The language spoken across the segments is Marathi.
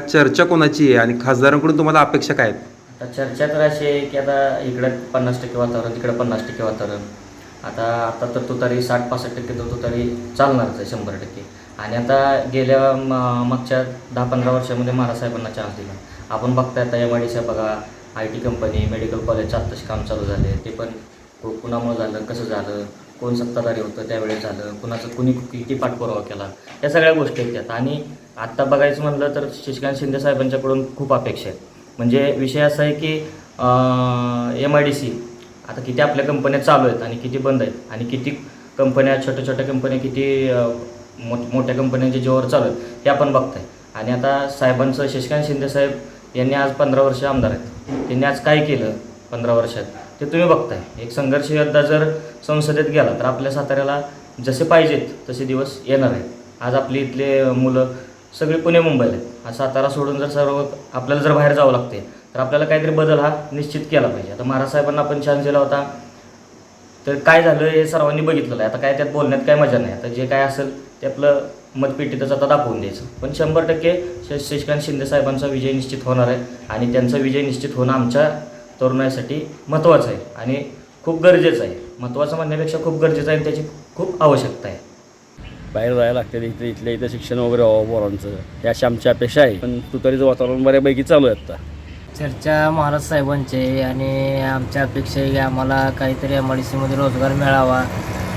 चर्चा कोणाची आहे आणि खासदारांकडून तुम्हाला अपेक्षा काय आहेत? आता चर्चा तर अशी आहे की आता इकडं पन्नास टक्के वातावरण तिकडं पन्नास टक्के वातावरण. आता आता तर तुतारी साठ पासष्ट टक्के तर तुतारी चालणारच आहे शंभर टक्के. आणि आता गेल्या म- मागच्या दहा पंधरा वर्षामध्ये महाराजसाहेबांना चान्स दिला. आपण बघताय आता एम आय डी साहेब बघा आय टी कंपनी मेडिकल कॉलेजचं आत्ताच काम चालू झाले. ते पण कु- कुणामुळं झालं कसं झालं कोण सत्ताधारी होतं त्यावेळेस झालं कुणाचं कुणी किती पाठपुरावा केला या सगळ्या गोष्टी आहेत त्यात. आणि आत्ता बघायचं म्हणलं तर शशिकांत शिंदे साहेबांच्याकडून खूप अपेक्षा आहेत. म्हणजे विषय असा आहे की एम आय डी सी आता किती आपल्या कंपन्या चालू आहेत आणि किती बंद आहेत आणि किती कंपन्या छोट्या छोट्या कंपन्या किती मोठ मोठ्या कंपन्यांच्या जीवावर चालू आहेत हे आपण बघताय. आणि आता साहेबांचं शशिकांत शिंदे साहेब यांनी आज पंधरा वर्ष आमदार आहेत. त्यांनी आज काय केलं पंधरा वर्षात? ते तुम्ही बघताय. एक संघर्ष योद्धा जर संसदेत गेला तर आपल्या साताऱ्याला जसे पाहिजेत तसे दिवस येणार आहेत. आज आपली इथले मुलं सगळे पुणे मुंबईला आहेत सातारा सोडून जर सर्व आपल्याला जर बाहेर जावं लागते तर आपल्याला काहीतरी बदल हा निश्चित केला पाहिजे. आता महाराज साहेबांना आपण चान्स दिला होता. तर काय झालं हे सर्वांनी बघितलेलं आहे. आता काय त्यात बोलण्यात काय मजा नाही. आता जे काय असेल ते आपलं मतपेटीतच आता दाखवून द्यायचं. पण शंभर टक्के श शशिकांत शिंदे साहेबांचा विजय निश्चित होणार आहे. आणि त्यांचा विजय निश्चित होणं आमच्या तरुणाईसाठी महत्त्वाचं आहे. आणि खूप गरजेचं आहे. महत्त्वाचं म्हणण्यापेक्षा खूप गरजेचं आहे आणि त्याची खूप आवश्यकता आहे. बाहेर जायला लागते इथं इथल्या इथं शिक्षण वगैरे व्हावं पोरांचं. ही अशी आमची अपेक्षा आहे. पण तुतारीचं वातावरण बऱ्यापैकी चालू आहे आता. चर्चा महाराज साहेबांची आहे आणि आमच्या अपेक्षा आहे की आम्हाला काहीतरी एम आय डी सीमध्ये रोजगार मिळावा.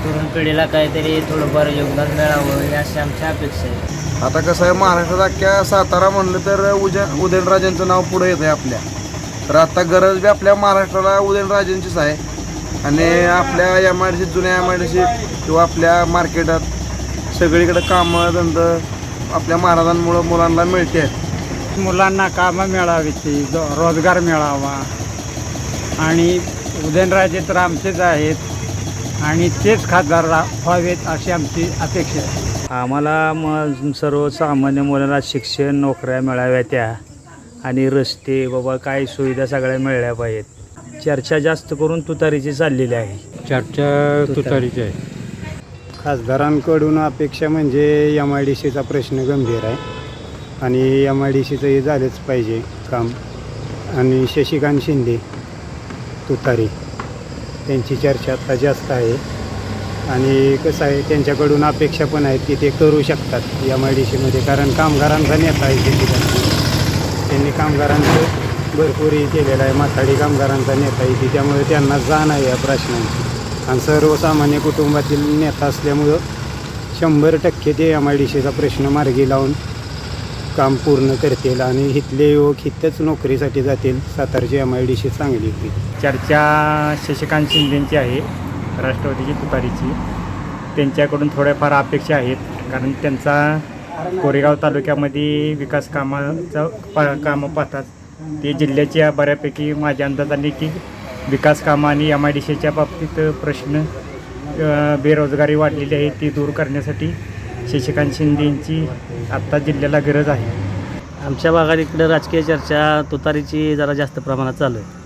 तरुण पिढीला काहीतरी थोडंफार योगदान मिळावं ही अशी आमच्या अपेक्षा आहे. आता कसं आहे महाराष्ट्रात अख्ख्या सातारा म्हणलं तर उज उदयनराजेंचं नाव पुढे येतं आहे आपल्या. तर आता गरज बी आपल्या महाराष्ट्राला उदयनराजेंचीच आहे. आणि आपल्या एम आय डी सी जुन्या एम आय डी सी किंवा आपल्या मार्केटात सगळीकडे कामं धंदं आपल्या महाराजांमुळं मुलांना मिळते. मुलांना कामं मिळावी ती रोजगार मिळावा. आणि उदयनराजे तर आमचेच आहेत. आणि तेच खासदार रा- व्हावेत अशी आमची अपेक्षा आहे. आम्हाला म सर्वसामान्य मुलांना शिक्षण नोकऱ्या मिळाव्या त्या. आणि रस्ते बाबा काय सुविधा सगळ्या मिळल्या पाहिजेत. चर्चा जास्त करून तुतारीची चाललेली आहे. चर्चा तुतारीची आहे. खासदारांकडून अपेक्षा म्हणजे एम आय डी सीचा प्रश्न गंभीर आहे. आणि एम आय डी सीचं हे झालंच पाहिजे काम. आणि शशिकांत शिंदे तुतारी त्यांची चर्चा आता जास्त आहे. आणि कसं आहे त्यांच्याकडून अपेक्षा पण आहेत की ते करू शकतात एम आय डी सीमध्ये कारण कामगारांचा नेता आहे शशिकांत त्यांनी कामगारांचं भरपूरही केलेलं आहे. माथाडी कामगारांचा नेता आहे. की त्यामुळे त्यांना जाण आहे या प्रश्नांची. आणि सर्वसामान्य कुटुंबातील नेता असल्यामुळं शंभर टक्के ते एम आय डी सीचा प्रश्न मार्गी लावून काम पूर्ण करतील आणि इथले युवक इथंच नोकरीसाठी जातील सातारची एम आय डी सी चांगली होती. चर्चा शशिकांत शिंदेची आहे राष्ट्रवादीची तुतारीची. त्यांच्याकडून थोड्याफार अपेक्षा आहेत कारण त्यांचा कोरेगाव तालुक्यामध्ये विकास कामाचं पा कामं पाहतात. ते जिल्ह्याच्या बऱ्यापैकी माझ्या अंदाजाने की विकास कामं आणि एम आय डी सीच्या बाबतीत प्रश्न बेरोजगारी वाढलेली आहे ती दूर करण्यासाठी शशिकांत शिंदेंची आत्ता जिल्ह्याला गरज आहे. आमच्या भागात इकडं राजकीय चर्चा तुतारीची जरा जास्त प्रमाणात चालू आहे.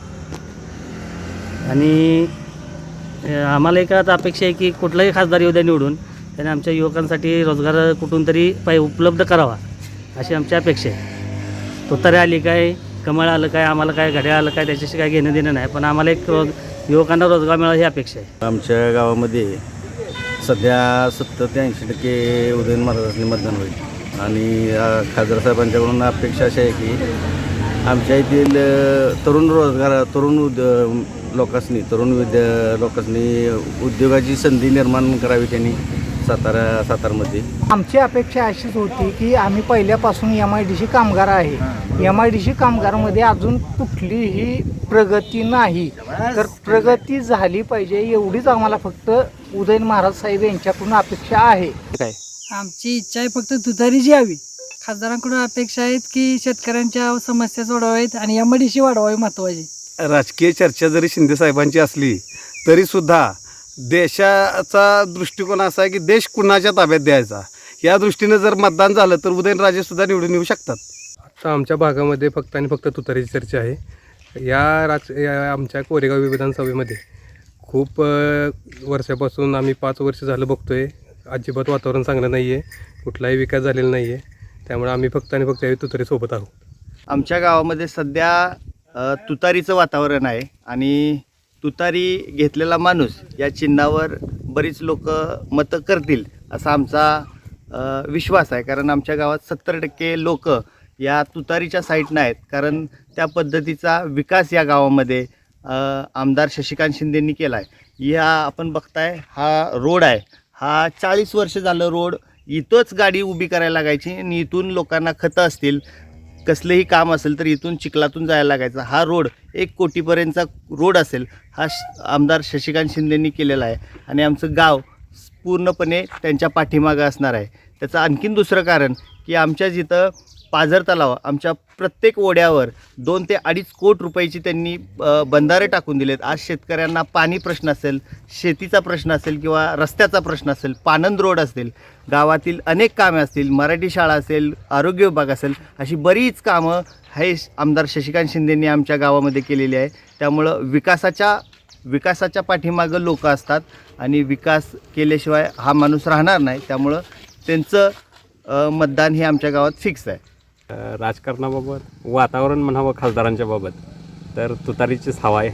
आणि आम्हाला एक आता अपेक्षा आहे की कुठलाही खासदार येऊ द्या निवडून त्याने आमच्या युवकांसाठी रोजगार कुठून तरी पाय उपलब्ध करावा अशी आमची अपेक्षा आहे. तुतारी आली काय? कमळ आलं काय आम्हाला काय घड्याळ आलं काय त्याच्याशी काय घेणं देणं नाही. पण आम्हाला एक रोज युवकांना रोजगार मिळावा ही अपेक्षा आहे. आमच्या गावामध्ये सध्या सत्तर ते ऐंशी टक्के उदयन महाराजांनी मतदान होईल. आणि खासदार साहेबांच्याकडून अपेक्षा अशी आहे की आमच्या येथील तरुण रोजगार तरुण उद लोकांनी तरुण विद्या लोकांनी उद्योगाची संधी निर्माण करावी त्यांनी. सातारा सातारमध्ये. आमची अपेक्षा अशीच होती की आम्ही पहिल्यापासून एम आय डी सी कामगार आहे. एम आय डी सी कामगारमध्ये अजून कुठलीही प्रगती नाही. तर प्रगती झाली पाहिजे एवढीच आम्हाला फक्त उदयन महाराज साहेब यांच्याकडून अपेक्षा आहे. आमची इच्छा आहे फक्त तुतारीची यावी. खासदारांकडून अपेक्षा आहेत की शेतकऱ्यांच्या समस्या सोडवावेत आणि एम आय डी सी वाढवावी महत्त्वाची राजकीय चर्चा जरी शिंदे साहेबांची असली तरीसुद्धा देशाचा दृष्टिकोन असा आहे की देश कुणाच्या ताब्यात द्यायचा? या दृष्टीनं जर मतदान झालं तर उदयनराजे सुद्धा निवडून येऊ शकतात. आता आमच्या भागामध्ये फक्त आणि फक्त तुतारीची चर्चा आहे. या राज या आमच्या कोरेगाव विधानसभेमध्ये खूप वर्षापासून आम्ही पाच वर्ष झालं बघतोय. अजिबात वातावरण चांगलं नाही आहे कुठलाही विकास झालेला नाही आहे त्यामुळे आम्ही फक्त आणि फक्त तुतारीसोबत आहोत. आमच्या गावामध्ये सध्या तुतारीचं वातावरण आहे आणि तुतारी घेतलेला माणूस या चिन्हावर बरीच लोक मतं करतील असा आमचा विश्वास आहे. कारण आमच्या गावात सत्तर टक्के लोक या तुतारीच्या साईडनं आहेत. कारण त्या पद्धतीचा विकास या गावामध्ये आमदार शशिकांत शिंदेंनी केला आहे. या आपण बघताय हा रोड आहे. हा चाळीस वर्ष झालं रोड. इथंच गाडी उभी करायला लागायची आणि इथून लोकांना खतं असतील. कसलंही काम असेल तर इथून चिखलातून जायला लागायचा. हा रोड एक कोटीपर्यंतचा रोड असेल हा श आमदार शशिकांत शिंदेंनी केलेला आहे. आणि आमचं गाव पूर्णपणे त्यांच्या पाठीमागं असणार आहे. त्याचं आणखीन दुसरं कारण की आमच्या जिथं पाझर तलाव आमच्या प्रत्येक ओढ्यावर दोन ते अडीच कोट रुपयाची त्यांनी बंधारे टाकून दिलेत. आज शेतकऱ्यांना पाणी प्रश्न असेल शेतीचा प्रश्न असेल किंवा रस्त्याचा प्रश्न असेल पानंद रोड असेल गावातील अनेक कामे असतील मराठी शाळा असेल आरोग्य विभाग असेल अशी बरीच कामं हे आमदार शशिकांत शिंदेंनी आमच्या गावामध्ये केलेली आहे. त्यामुळं विकासाच्या विकासाच्या पाठीमागं लोक असतात आणि विकास केल्याशिवाय हा माणूस राहणार नाही. त्यामुळं त्यांचं मतदान हे आमच्या गावात फिक्स आहे. राजकारणाबाबत वातावरण म्हणावं खासदारांच्या बाबत तर तुतारीचीच हवा आहे.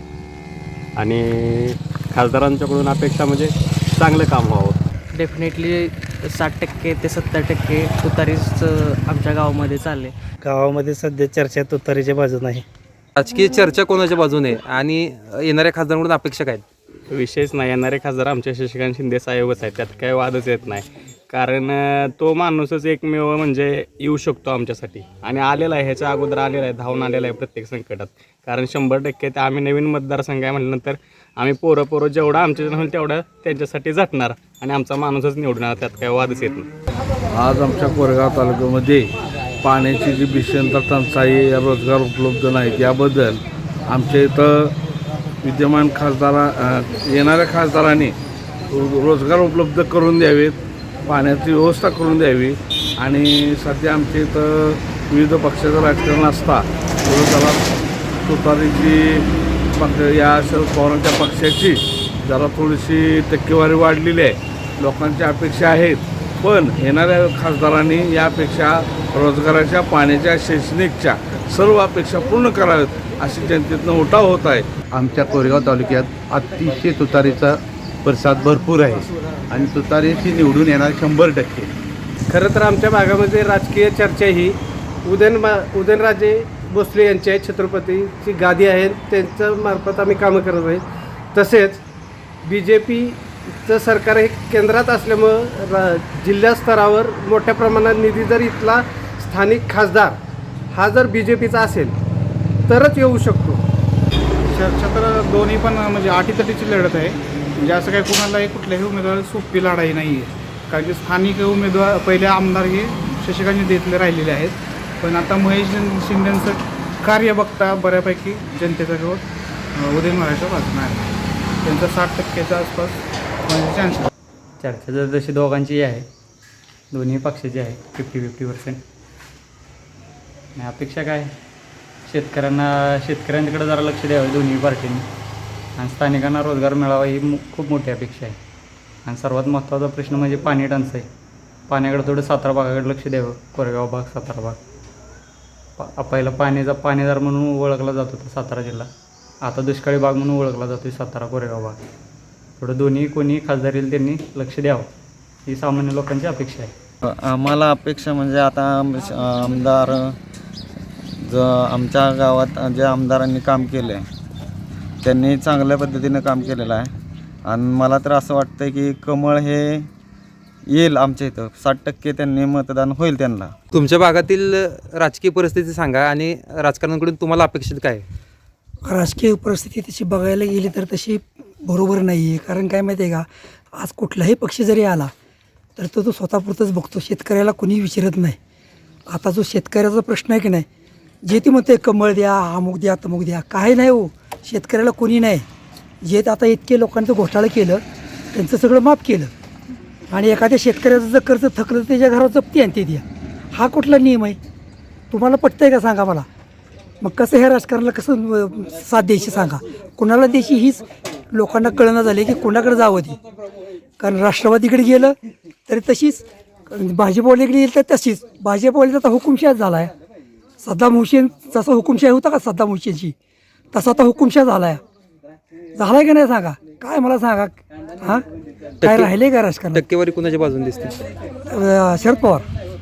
आणि खासदारांच्याकडून अपेक्षा म्हणजे चांगलं काम व्हावं. डेफिनेटली साठ टक्के ते सत्तर टक्के तुतारीच आमच्या गावामध्ये चालले गावामध्ये सध्या चर्चा तुतारीच्या बाजून आहे. राजकीय चर्चा कोणाच्या बाजूने? आहे आणि येणाऱ्या खासदारांकडून अपेक्षा काय आहेत? विषयच नाही येणारे खासदार आमच्या शशिकांत शिंदे साहेबच आहेत. त्यात काही वादच येत नाही. कारण तो माणूसच एकमेव म्हणजे येऊ शकतो आमच्यासाठी. आणि आलेला आहे ह्याच्या अगोदर आलेला आहे धावून आलेला आहे प्रत्येक संकटात. कारण शंभर टक्के ते आम्ही नवीन मतदारसंघ आहे म्हटल्यानंतर आम्ही पोरं पोरं जेवढं आमच्या होईल तेवढं त्यांच्यासाठी झटणार आणि आमचा माणूसच निवडणार त्यात काही वादच येत नाही. आज आमच्या कोरेगाव तालुक्यामध्ये पाण्याची जी भीषणता टंचाई रोजगार उपलब्ध नाहीत. याबद्दल आमच्या इथं विद्यमान खासदारा येणाऱ्या खासदारांनी रोजगार उपलब्ध करून द्यावेत. पाण्याची व्यवस्था करून द्यावी. आणि सध्या आमच्या इथं विविध पक्षाचं राजकारण असता त्याला तुतारीची पक्ष या शरद पवारांच्या पक्षाची जरा थोडीशी टक्केवारी वाढलेली आहे. लोकांच्या अपेक्षा आहेत. पण येणाऱ्या खासदारांनी यापेक्षा रोजगाराच्या पाण्याच्या शैक्षणिकच्या सर्व अपेक्षा पूर्ण कराव्यात अशी जनतेतनं उठाव होत आहे. आमच्या कोरेगाव तालुक्यात अतिशय तुतारीचा प्रतिसाद भरपूर आहे. आणि तुतारीची निवडून येणार शंभर टक्के. खरं तर आमच्या भागामध्ये राजकीय चर्चा ही उदयन उदयनराजे भोसले यांची आहे छत्रपतीची गादी आहे त्यांच्या मार्फत आम्ही कामं करत आहे. तसेच बी जे पीचं सरकार हे केंद्रात असल्यामुळं रा जिल्हा स्तरावर मोठ्या प्रमाणात निधी जर इथला स्थानिक खासदार हा जर बी जे पीचा असेल तरच येऊ शकतो. चर्चा तर दोन्ही पण म्हणजे आटीतटीची लढत आहे. म्हणजे असं काही कुणालाही कुठल्याही उमेदवार सोपी लढाई नाही आहे. कारण की स्थानिक उमेदवार पहिले आमदार हे शशिकांत देतले राहिलेले आहेत. पण आता महेश शिंदेंचं कार्य बघता बऱ्यापैकी जनतेचा कौल उदय उदयन महाराष्ट्र बाजूने आहे. त्यांचा साठ टक्क्याच्या आसपास म्हणजे चान्सेस चर्चा जर जशी दोघांची आहे दोन्ही पक्षाची आहे फिफ्टी फिफ्टी पर्सेंट आणि अपेक्षा काय? शेतकऱ्यांना शेतकऱ्यांकडे जरा लक्ष द्यावं दोन्ही पार्टींनी. आणि स्थानिकांना रोजगार मिळावा ही खूप मोठी अपेक्षा आहे. आणि सर्वात महत्त्वाचा प्रश्न म्हणजे पाणी टंचाई. पाण्याकडे थोडं सातारा भागाकडे लक्ष द्यावं. कोरेगाव भाग सातारा भाग. पा पहिला पाण्याचा पाणीदार म्हणून ओळखला जात होता सातारा जिल्हा. आता दुष्काळी भाग म्हणून ओळखला जातो सातारा कोरेगाव भाग. थोडं दोन्ही कोणी खासदारील त्यांनी लक्ष द्यावं ही सामान्य लोकांची अपेक्षा आहे. आम्हाला अपेक्षा म्हणजे आता आमदार ज आमच्या गावात जे आमदारांनी काम केलं आहे त्यांनी चांगल्या पद्धतीनं काम केलेलं आहे. आणि मला तर असं वाटतं की कमळ हे येईल आमच्या इथं. साठ टक्के त्यांनी मतदान होईल त्यांना. तुमच्या भागातील राजकीय परिस्थिती सांगा आणि राजकारणाकडून तुम्हाला अपेक्षित काय आहे? राजकीय परिस्थिती तशी बघायला गेली तर तशी बरोबर नाही आहे. कारण काय माहिती आहे का? आज कुठलाही पक्ष जरी आला तर तो तो स्वतःपुरतंच बघतो. शेतकऱ्याला कोणी विचारत नाही. आता जो शेतकऱ्याचा प्रश्न आहे की नाही जे ती म्हणते कमळ द्या अमुक द्या तमुक द्या. काय नाही हो. शेतकऱ्याला कोणी नाही. जे आता इतके लोकांचं घोटाळं केलं त्यांचं सगळं माफ केलं. आणि एखाद्या शेतकऱ्याचं जर कर्ज थकलं तर त्याच्या घरावर जप्ती आणते द्या. हा कुठला नियम आहे? तुम्हाला पटतंय का सांगा मला? मग कसं ह्या राजकारणाला कसं साथ द्यायची सांगा? कोणाला द्यायची हीच लोकांना कळणं झाले की कोणाकडे जावं ती. कारण राष्ट्रवादीकडे गेलं तरी तशीच. भाजपवाल्याकडे गेलं तर तशीच. भाजपवाल्याचा आता हुकुमशाच झाला आहे सद्दाम हुसेन जसा हुकुमशाही होता का सद्दाम हुसेनची तसा आता हुकुमशाह झाला आहे झाला आहे का नाही सांगा? काय मला सांगा? हां? काय राहिले का राजकारण टक्केवारी कुणाच्या बाजूने दिसते? अं, शरद पवार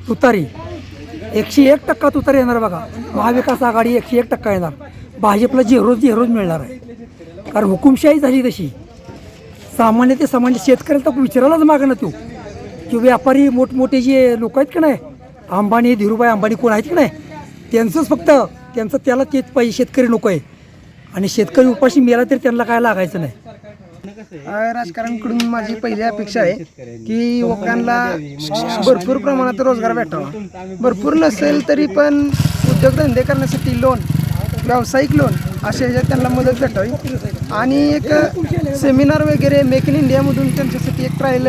तुतारी. एकशे एक टक्का तुतारी येणार बघा. महाविकास आघाडी एकशे एक टक्का येणार. भाजपला झेरोज झेरोज मिळणार आहे. कारण हुकुमशाही झाली तशी. सामान्य ते सामान्य शेतकऱ्याला तर विचारायलाच मागं ना तो की व्यापारी मोठमोठे जे लोक आहेत का नाही? अंबानी धीरूभाई अंबानी कोण आहेत का नाही? त्यांचंच फक्त त्यांचं त्याला तेच पाहिजे शेतकरी नको आहे. आणि शेतकरी उपाशी मेला तरी त्यांना काय लागायचं नाही. राजकारणकडून माझी पहिली अपेक्षा आहे की युवकांना भरपूर प्रमाणात रोजगार भेटावा. भरपूर नसेल तरी पण उद्योगधंदे करण्यासाठी लोन व्यावसायिक लोन अशा ह्याच्यात त्यांना मदत भेटावी. आणि एक सेमिनार वगैरे मेक इन इंडियामधून त्यांच्यासाठी एक ट्रायल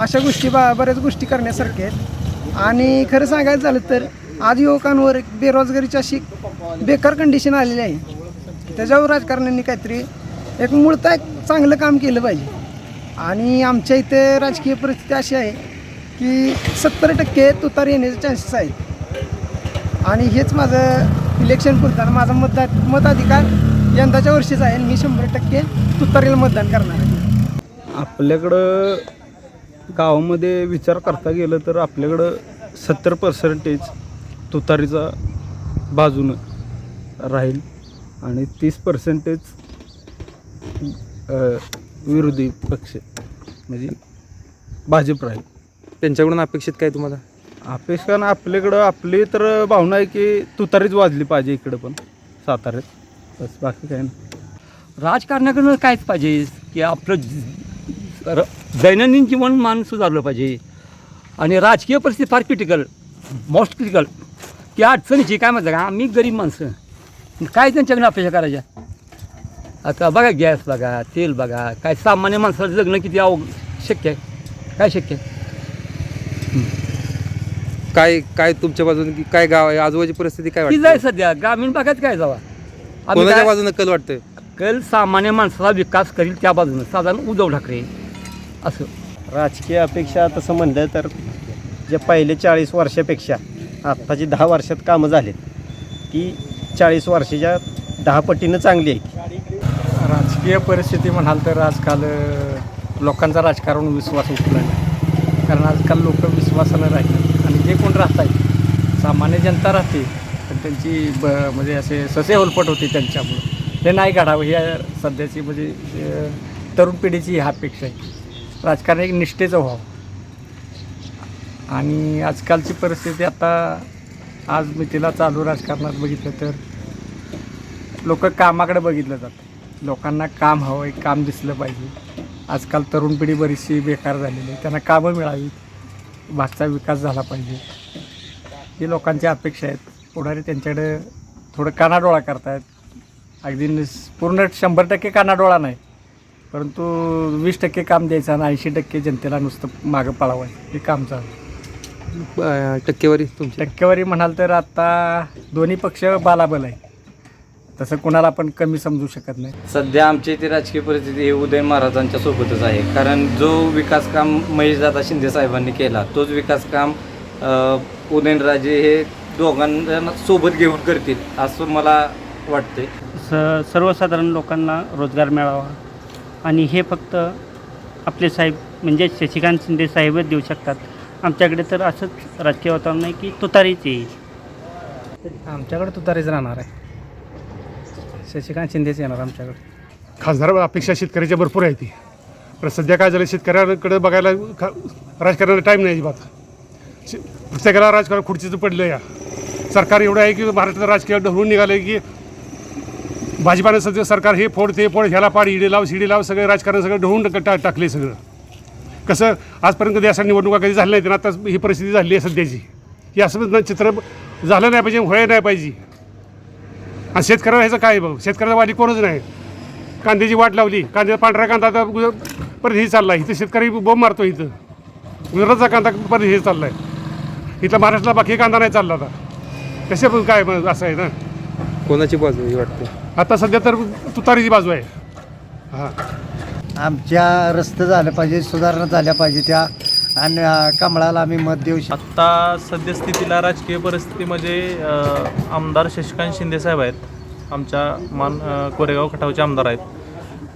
अशा गोष्टी बा बऱ्याच गोष्टी करण्यासारख्या आहेत. आणि खरं सांगायचं झालं तर आज युवकांवर एक बेरोजगारीची अशी बेकार कंडिशन आलेली आहे. त्याच्यावर राजकारण्यांनी काहीतरी एक मूळता एक चांगलं काम केलं पाहिजे. आणि आमच्या इथे राजकीय परिस्थिती अशी आहे की सत्तर टक्के तुतार येण्याचे चान्सेस आहेत. आणि हेच माझं इलेक्शन पुरताना माझा मतदा मताधिकार यंदाच्या वर्षीचा आहे. आणि मी शंभर टक्के तुतारीला मतदान करणार आहे. आपल्याकडं गावामध्ये विचार करता गेलं तर आपल्याकडं सत्तर पर्सेंटेज तुतारीचा बाजूनं राहील आणि तीस पर्सेंटेज विरोधी पक्ष म्हणजे भाजप राहील. त्यांच्याकडून अपेक्षित काय तुम्हाला? अपेक्षा ना आपल्याकडं आपली तर भावना आहे की तुतारीच वाजली पाहिजे इकडं पण साताऱ्यात. बस बाकी काय नाही. राजकारणाकडून कायच पाहिजे? की आपलं दैनंदिन जीवनमान सुधारलं पाहिजे. आणि राजकीय परिस्थिती फार क्रिटिकल मोस्ट क्रिटिकल की अडचणीची काय म्हणतात का आम्ही गरीब माणसं. काय त्यांच्याकडून अपेक्षा करायच्या? आता बघा गॅस बघा तेल बघा काय सामान्य माणसाला जगणं किती अव शक्य आहे? काय शक्य आहे? काय काय तुमच्या बाजूने काय गाव आहे? आजूबाजूची परिस्थिती काय वाटते? आहे सध्या. ग्रामीण भागात काय जावा? आम्ही कोणाच्या काय- बाजूने कल वाटतंय? कल सामान्य माणसाचा विकास करील त्या बाजूनं. साधारण उद्धव ठाकरे. असं. राजकीय अपेक्षा तसं म्हणलं तर जे पहिले चाळीस वर्षापेक्षा आत्ताची दहा वर्षात कामं झालीत. की चाळीस वर्षाच्या दहा पटीनं चांगली आहे राजकीय परिस्थिती म्हणाल तर आजकाल लोकांचा राजकारण विश्वास उठला नाही. कारण आजकाल लोक विश्वासानं राहतात आणि जे कोण राहत आहेत सामान्य जनता राहते पण त्यांची ब म्हणजे असे ससे होलपट होते त्यांच्यामुळं. हे नाही काढावं ही सध्याची म्हणजे तरुण पिढीची ही अपेक्षा आहे. राजकारण एक निष्ठेचं व्हावं. आणि आजकालची परिस्थिती आता आज मी तिला चालू राजकारणात बघितलं तर लोक कामाकडे बघितलं जातं. लोकांना काम हवं आहे काम दिसलं पाहिजे. आजकाल तरुण पिढी बरीचशी बेकार झालेली आहे. त्यांना कामं मिळावीत. भागचा विकास झाला पाहिजे. ही लोकांची अपेक्षा आहेत. पुढारी त्यांच्याकडे थोडं कानाडोळा करतायत. अगदी पूर्ण शंभर टक्के कानाडोळा नाही. परंतु वीस टक्के काम द्यायचं आणि ऐंशी टक्के जनतेला नुसतं मागं पळावं. हे काम चालू टक्केवारी तुमची. टक्केवारी म्हणाल तर आता दोन्ही पक्ष बालाबल आहे. तसं कुणाला आपण कमी समजू शकत नाही. सध्या आमच्या इथे राजकीय परिस्थिती ही उदय महाराजांच्या सोबतच आहे. कारण जो विकास काम महेशदादा शिंदे साहेबांनी केला तोच विकास काम उदयनराजे हे दोघांना सोबत घेऊन करतील असं मला वाटते स सर्वसाधारण लोकांना रोजगार मिळावा. आणि हे फक्त आपले साहेब म्हणजे शशिकांत शिंदे साहेबच देऊ शकतात. आमच्याकडे तर असंच राजकीय वातावरण आहे की तुतारीच येईल. आमच्याकडे तुतारीच राहणार आहे. शशिकांत शिंदेच येणार आमच्याकडे. खासदार अपेक्षा शेतकऱ्याच्या भरपूर आहे ती. पण सध्या काय झालं शेतकऱ्याकडे बघायला खा राजकारणाला टाईम नाही अजिबात. शे- प्रत्येकाला राजकारण खुर्चीचं पडलं या. सरकार एवढं आहे की महाराष्ट्रात राजकीय ढवळून निघालं की भाजपानं सध्या सरकार हे फोड ते फोड ह्याला पाड इडे लाव शिडी लाव सगळं राजकारण सगळं ढवळून टाक- टा टाकले सगळं. कसं आजपर्यंत कधी अशा निवडणुका कधी झाल्या नाही आता ही परिस्थिती झाली आहे सध्याची. ही असं चित्र झालं नाही पाहिजे व्हायला नाही पाहिजे. आणि शेतकऱ्याला ह्याचं काय बघ? शेतकऱ्याचा वाली कोणच नाही. कांद्याची वाट लावली. कांद्याचा पांढरा कांदा आता परत हे चालला इथं शेतकरी बोंब मारतो इथं. गुजरातचा कांदा परत हे चालला आहे इथला महाराष्ट्राला बाकी कांदा नाही चालला आता. कशा पण काय असं आहे ना? कोणाची बाजू ही वाटते? आता सध्या तर तुतारीची बाजू आहे. हां. आमच्या रस्ते झालं पाहिजे सुधारणा झाल्या पाहिजे त्या. आणि कमळाला आम्ही मत देऊ शकतो. आत्ता सद्यस्थितीला राजकीय परिस्थितीमध्ये म्हणजे, आमदार शशिकांत शिंदेसाहेब आहेत. आमच्या मान कोरेगाव खटावचे आमदार आहेत.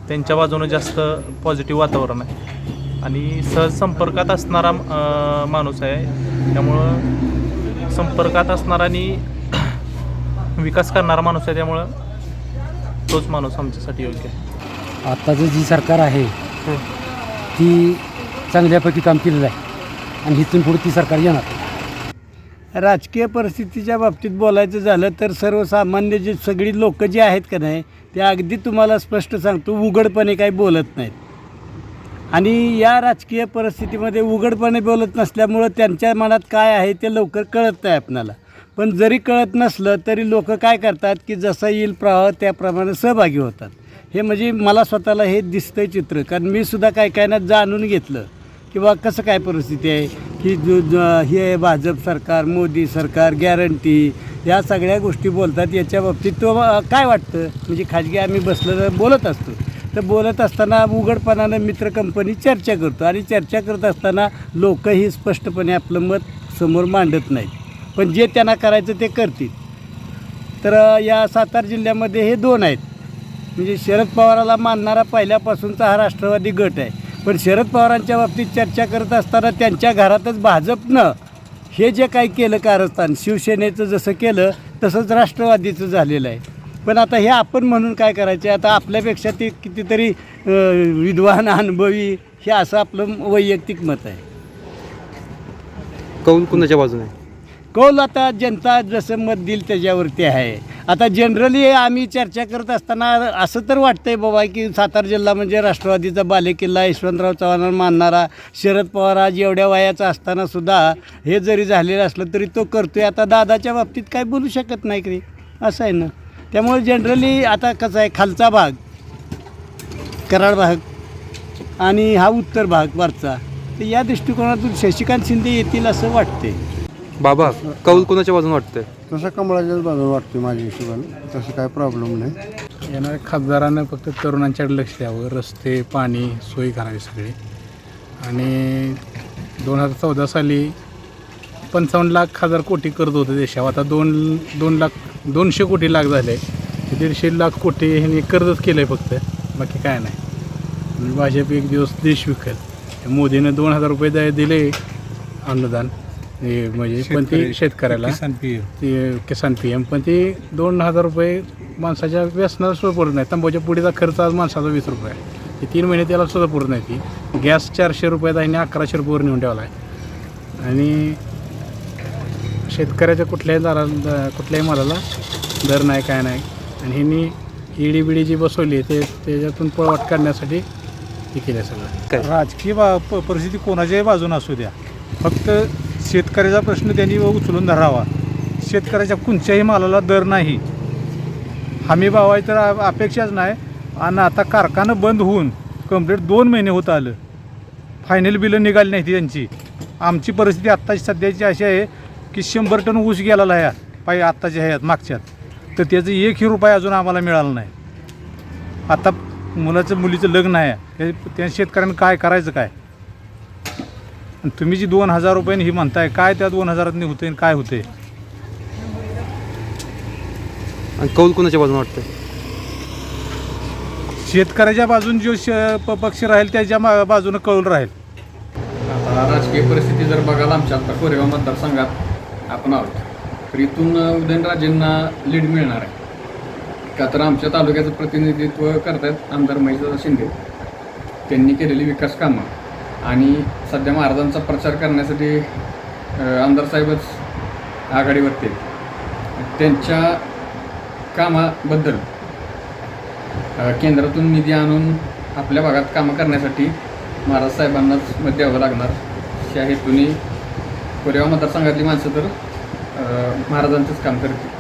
त्यांच्या बाजूनं जास्त पॉझिटिव्ह वातावरण आहे. आणि सहज संपर्कात असणारा माणूस आहे. त्यामुळं संपर्कात असणारा आणि विकास करणारा माणूस आहे. त्यामुळं तोच माणूस आमच्यासाठी योग्य आहे. आत्ताचं जी सरकार आहे ती चांगल्यापैकी काम केलेलं आहे. आणि इथून पुढे ती सरकार येणार. राजकीय परिस्थितीच्या बाबतीत बोलायचं झालं तर सर्वसामान्य जे सगळी लोक जी आहेत का नाही ते अगदी तुम्हाला स्पष्ट सांगतो उघडपणे काही बोलत नाहीत. आणि या राजकीय परिस्थितीमध्ये उघडपणे बोलत नसल्यामुळं त्यांच्या मनात काय आहे ते लवकर कळत नाही आपणाला. पण जरी कळत नसलं तरी लोक काय करतात की जसा येईल प्रवाह त्याप्रमाणे सहभागी होतात. हे म्हणजे मला स्वतःला हे दिसतंय चित्र. कारण मी सुद्धा काय काय ना जाणून घेतलं. किंवा कसं काय परिस्थिती आहे? की जो हे भाजप सरकार मोदी सरकार गॅरंटी या सगळ्या गोष्टी बोलतात याच्या बाबतीत तो काय वाटतं? म्हणजे खाजगी आम्ही बसलं तर बोलत असतो. तर बोलत असताना उघडपणानं मित्र कंपनी चर्चा करतो. आणि चर्चा करत असताना लोकही स्पष्टपणे आपलं मत समोर मांडत नाहीत. पण जे त्यांना करायचं ते करतील. तर या सातारा जिल्ह्यामध्ये हे दोन आहेत. म्हणजे शरद पवाराला मानणारा पहिल्यापासूनचा हा राष्ट्रवादी गट आहे. पण शरद पवारांच्या बाबतीत चर्चा करत असताना त्यांच्या घरातच भाजपनं हे जे काही केलं कारस्थान शिवसेनेचं जसं केलं तसंच राष्ट्रवादीचं झालेलं आहे. पण आता हे आपण म्हणून काय करायचे? आता आपल्यापेक्षा ते कितीतरी विद्वान अनुभवी हे असं आपलं वैयक्तिक मत आहे. कौल कुणाच्या बाजूने? कौल आता जनता जसं मत देईल त्याच्यावरती आहे. आता जनरली आम्ही चर्चा करत असताना असं तर वाटतंय बाबा की सातारा जिल्हा म्हणजे राष्ट्रवादीचा बालेकिल्ला यशवंतराव चव्हाणांना मानणारा शरद पवार आज एवढ्या वयाचा असताना सुद्धा हे जरी झालेलं असलं तरी तो करतोय. आता दादाच्या बाबतीत काय बोलू शकत नाही की असं आहे ना. त्यामुळे जनरली आता कसं आहे खालचा भाग कराड भाग आणि हा उत्तर भाग वरचा. तर या दृष्टिकोनातून शशिकांत शिंदे येतील असं वाटते बाबा कौल कुणाच्या बाजूने वाटतंय? तसं कमळाच्याच बाजूला वाटते माझ्या हिशोबाने. तसं काय प्रॉब्लेम नाही. येणाऱ्या खासदारानं फक्त तरुणांच्याकडे लक्ष द्यावं. रस्ते पाणी सोयी करावी सगळी. आणि दोन हजार चौदा साली पंचावन्न लाख हजार कोटी कर्ज होतं देशावर. आता दोन दोन लाख दोनशे कोटी लाख झाले. दीडशे लाख कोटी ह्यांनी कर्जच केलं आहे फक्त. बाकी काय नाही. भाजप एक दिवस देश विकेल. मोदीनं दोन हजार रुपये द्या दिले अनुदान हे म्हणजे पण ते शेतकऱ्याला ते किसान पी एम. पण ते दोन हजार रुपये माणसाच्या व्यसनाला सुद्धा पुरत नाही. तंबाखूच्या पुढीचा खर्च आज माणसाचा वीस रुपये आहे. ते तीन महिने त्याला सुद्धा पुरत नाही ती. गॅस चारशे रुपयात आहे आणि अकराशे रुपयावर नेऊन ठेवला आहे आणि शेतकऱ्याच्या कुठल्याही दाराला कुठल्याही मालाला दर नाही काय नाही. आणि ह्यांनी ईडी बिडी जी बसवली आहे ते त्याच्यातून पळवाट काढण्यासाठी हे केलं सगळं. राजकीय बा प- परिस्थिती कोणाच्याही बाजूने असू द्या. फक्त शेतकऱ्याचा प्रश्न त्यांनी उचलून धरावा. शेतकऱ्याच्या कोणत्याही मालाला दर नाही. हमी भाव तर अपेक्षाच नाही. आणि आता कारखानं बंद होऊन कंप्लीट दोन महिने होत आलं. फायनल बिलं निघाली नाही त्यांची. आमची परिस्थिती आत्ताची सध्याची अशी आहे की शंभर टन ऊस गेलेला आहे. पाहिजे आत्ताच्या ह्यात मागच्यात. तर त्याचं एकही रुपये अजून आम्हाला मिळाला नाही. आता मुलाचं मुलीचं लग्न आहे. हे त्या शेतकऱ्यांनी काय करायचं काय? आणि तुम्ही जी दोन हजार रुपयाने ही म्हणताय काय त्या दोन हजारातनी होते आणि काय होते आणि कौल कुणाच्या बाजूने वाटतंय? शेतकऱ्याच्या बाजून जो श प- पक्ष राहील त्याच्या मा- बाजूनं कौल राहील. आता राजकीय परिस्थिती जर बघायला आमच्या आता कोरेगाव मतदारसंघात आपण आहोत. तर इथून उदयनराजेंना लीड मिळणार आहे. का तर आमच्या तालुक्याचं प्रतिनिधित्व करतात आमदार महेशदादा शिंदे. त्यांनी केलेली विकास कामं. आणि सध्या महाराजांचा प्रचार करण्यासाठी आमदार साहेबच आघाडीवरती आहेत. त्यांच्या कामाबद्दल केंद्रातून निधी आणून आपल्या भागात कामं करण्यासाठी महाराज साहेबांनाच मत द्यावं लागणार त्या हेतूने कोरेगाव मतदारसंघातली माणसं तर महाराजांचंच काम करतील